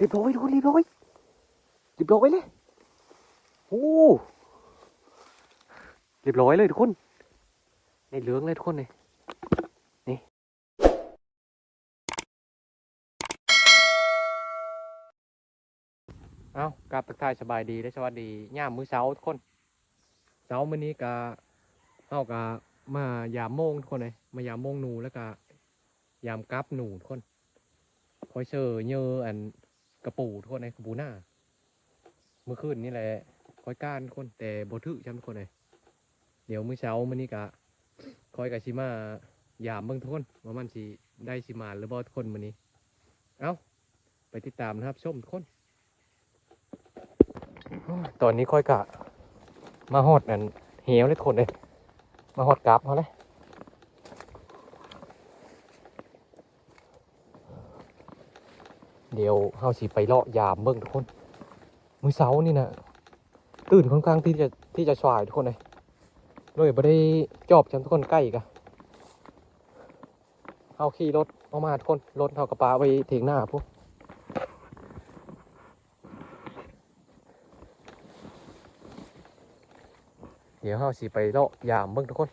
เรียบร้อยทุกคนเรียบร้อยเรียบร้อยเลยโอ้เรียบร้อยเลยทุกคนในเหลืองเลยทุกคนเลยนี่เอากราบตักทายสบายดีและสวัสดีย่ามมือเช้าทุกคนเช้ามื้อนี้ก็เอากะมายามโมงทุกคนเลยมายามโมงหนูแล้วก็ยามกราบหนูทุกคนคอยเชอเยออัน กระปูทุกคนในกระปูหน้า เมื่อคืนนี่แหละคอยก้านคนแต่บทึจำทุกคนเลยเดี๋ยวมื้อเช้ามื้อนี้กะคอยกะชิมายามเบิ่งทุกคนว่ามันสิได้สิมาหรือบ่ทุกคนมื้อนี้ เอ้าไปติดตามนะครับชมทุกคน ตอนนี้คอยกะมาฮอดนั่นเหวเลยทุกคนเลยมาฮอดกราบเขาเลย เดี๋ยวเฮาสิไปเลาะยามเบิ่งทุกคน มื้อเช้านี่นะตื่นค่อนข้างที่จะที่จะสวายทุกคนเลยเลยบ่ได้จอบจำทุกคนใกล้กะเฮาขี่รถออกมาทุกคนรถเฮากระปาไว้ถียงหน้าพวกเดี๋ยวเฮาสิไปเลาะยามเบิ่งทุกคน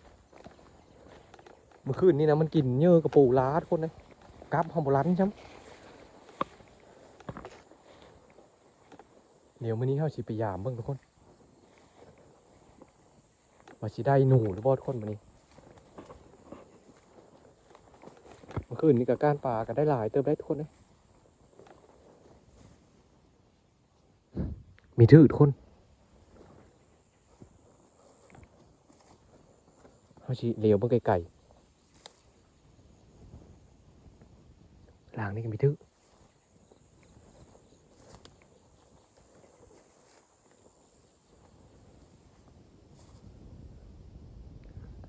เมื่อคืนนี่นะมันกินเยอะกระปูล้าทุกคนเลยกราบหอมโบราณใช่ไหม ดี๋ยวมื้อนี้เฮาสิไปยามเบิ่งทุกคนว่าสิได้หนูหรือบ่ทุกคนมื้อนี้เมื่อคืนนี้ก็การปลาก็ได้หลายเติมได้ทุกคนเลยมีถือทุกคนเฮาสิเลี้ยวเบิ่งไกลๆหลังนี่ก็มีถือ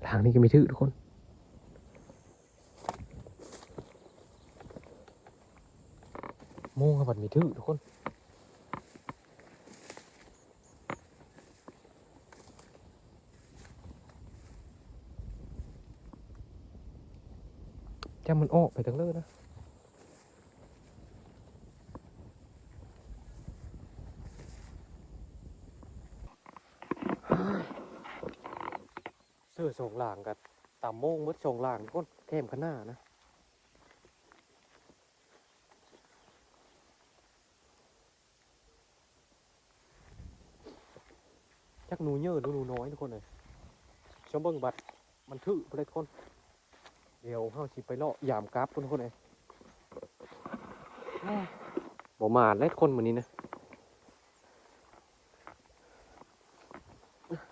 ทางนี้ก็มีทึ่ทุกคน โม่งกับมันมีทึ่ทุกคนจะมันออกไปทั้งเลิศนะ เสื้อส่งหลางกับตามโมงมดส่งหลางทุกคนแคมขางหนานะจักหนูเยอะหรือหนูน้อยทุกคนเลยชมเบิ้งบัตรมันถือไปเลยทุกคน เดี๋ยวเฮาสิไปเลาะยามกราฟทุกคนเลยบ่มาเลยทุกคนวันนี้นะ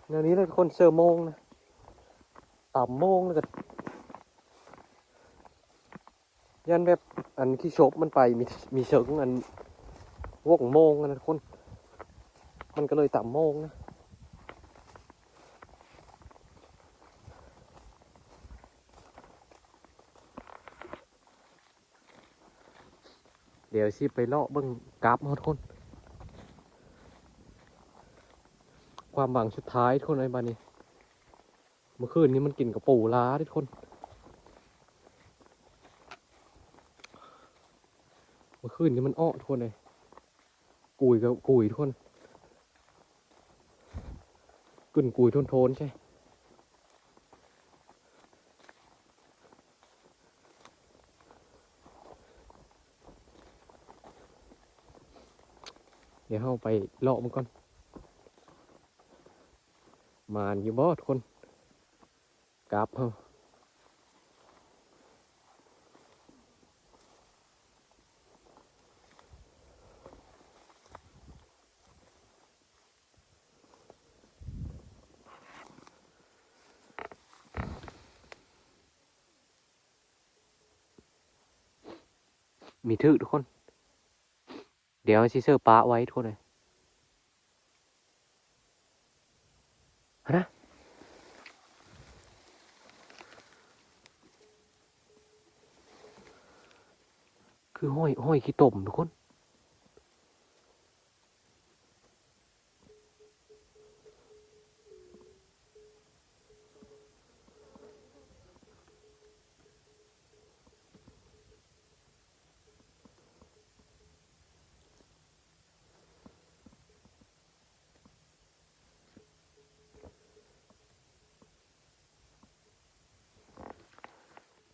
แนวนี้เลยทุกคนเซอร์โมงนะ ต่ำโมงแล้วก็ยันแบบอันที่โชบมันไปมีมีเชิงอันวกโมงนะทุกคน มันก็เลยต่ำโมงนะเดี๋ยวสิไปเลาะเบิ้งกราฟมาทุกคน ความหวังสุดท้ายทุกคนไอ้บานี้ เมื่อคืนนี้มันกินกับปูล้าทุกคน เมื่อคืนนี้มันอ้อทุกคนเลยกุยกับกุยทุกคนกึ่นกุยโทนๆใช่เดี๋ยวเราไปเลาะมันก่อน มานอยู่บ่ทุกคน กราบเฮามีทึกทุกคน เดี๋ยวซิเซอร์ปลาไว้ทุกคนเลย คือห้อยห้อยขี้ตมทุกคน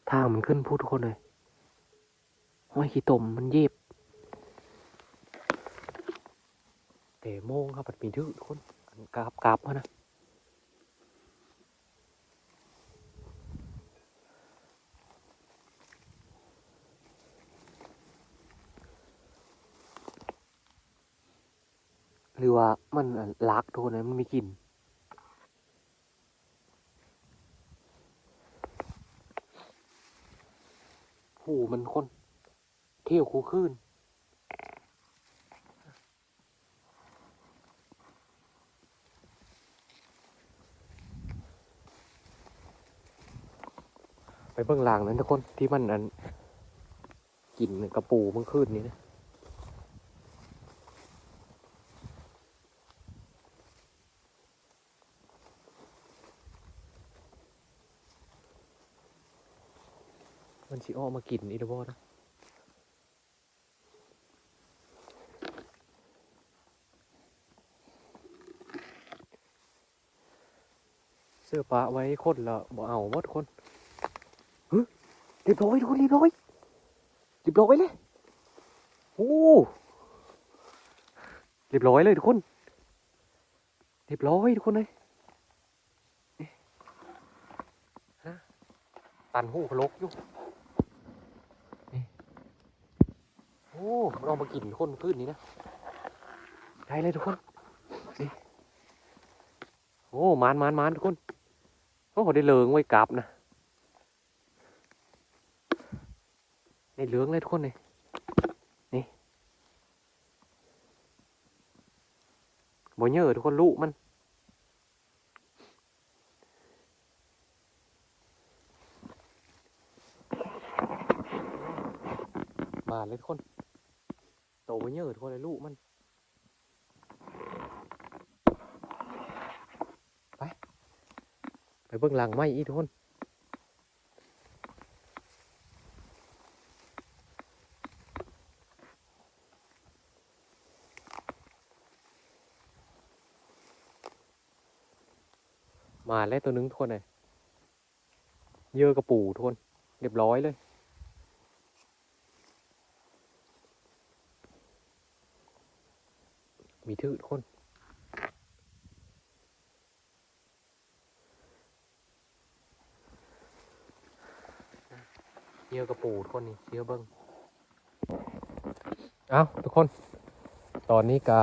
ทางมันขึ้นพูดทุกคนเลย ห้อยขี้ตมมันเย็บแต่โมงครับปัดปีดื้อคนกราบกราบเขานะหรือว่ามันลักโทุกคนเลยมันมีกลิ่นหูมันคน เที่ยวคูขึ้นไปเบื้องหลังนั้นทุกคนที่มันอันกลิ่นกระปูเมื่อคืนนี้นะมันสิออกมากินอีกบ่นะ สื้อปลาไว้คนละบ่เอาหมดคนเฮ้ยรียบร้อยทุกคนเรียบร้อยเรียบร้อยเลยโอ้เรียบร้อยเลยทุกคนเรียบร้อยทุกคนเลยนี่ฮะตันหูพลกอยู่โอ้มันเอามากินคนขึ้นนี้นะได้เลยทุกคนโอ้มานมานมานทุกคน โอ้ได้เลืองไว้กลับนะในเลืองเลยทุกคนเลยนี่บ่เยอะทุกคนลูกมันมาเลยทุกคนโตไปเยอะทุกคนเลยลูกมัน ไป ไป เบื้องหลังไม่อีทุกคนมาแล้วตัวนึงทุกคนเลยเยอะกระปูทุกคนเรียบร้อยเลยมีทื่อทุกคน ยอกระปูทุกคนนี่เชียวเบิ้งเอาทุกคน ตอนนี้กะ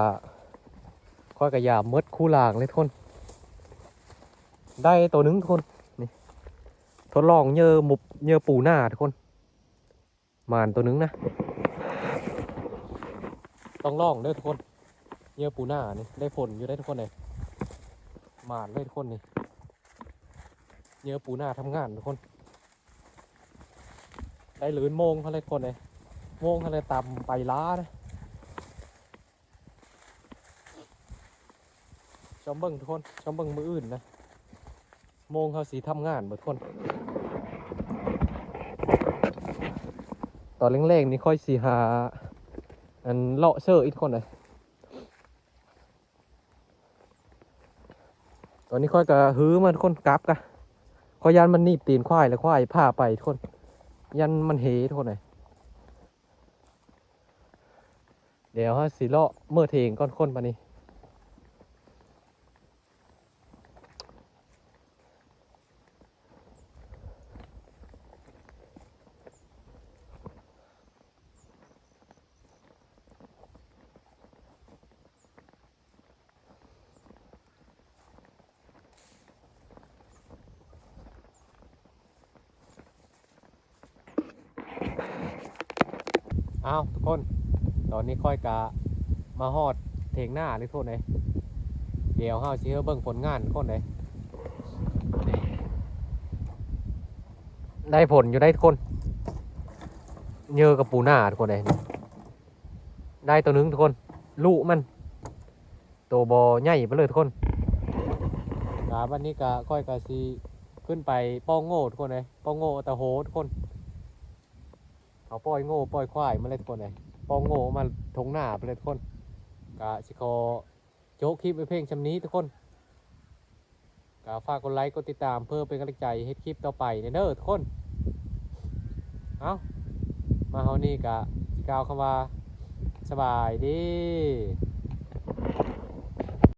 ค่อยกระยาเมดคู่ลางเลยทุกคน ได้ตัวหนึงทุกคนนี่ทดลองเยอะหมุบเยอะปูหน้าทุกคนมานตัวหนึงนะ ต้องลองเด้อทุกคนเยอะปูหน้านี่ได้ผลอยู่ได้ทุกคนเลยมานเลยทุกคนนี่เยอะปูหน้าทำงานทุกคน ได้หลืนโมงเขาเลยคนเลยโมงเขาเลยตำไปล้านะชมเบิ้งทุกคนชมเบิ้งมืออื่นนะ โมงเขาสีทำงานหมดคน ตอนเร่งๆนี่ค่อยสีหา อันเลาะเชื่ออีกคนเลยตอนนี้ค่อยกะฮื้อมันคนกลับกะขอยยันมันนีบตีนควายแล้วควายพาไปทุกคน ยันมันเหทุกคนเลยเดี๋ยวฮะสีเลาะเมื่อเทงก้อนข้นปานี่ อ้าวทุกคน ตอนนี้ค่อยกะมาฮอดเทงหน้าเลยทุกคนเลยเดี๋ยวเฮาสิเฮาเบิ่งผลงานทุกคนเลยได้ผลอยู่ได้ทุกคนเยอะกับปูหน้าทุกคนเลยได้ตัวนึงทุกคนลูกมัน ตัวบอใหญ่ไปเลยทุกคนกาวันนี้กะค่อยกะซีขึ้นไปป้องโง่ทุกคนเลยป้องโง่ตะโหทุกคน เอาปล่อยโง่ปล่อยควายมาเลยทุกคนเลยปองโง่มาทงหน้าไปเลยทุกคนกะสิคอโจ๊กคลิปไปเพลงชำนี้ทุกคนกะฝากกดไลค์กดติดตามเพื่อเป็นกำลังใจให้คลิปต่อไปเด้อทุกคนเอ้ามาเฮานี่กะสิกาวคำว่าสบายดี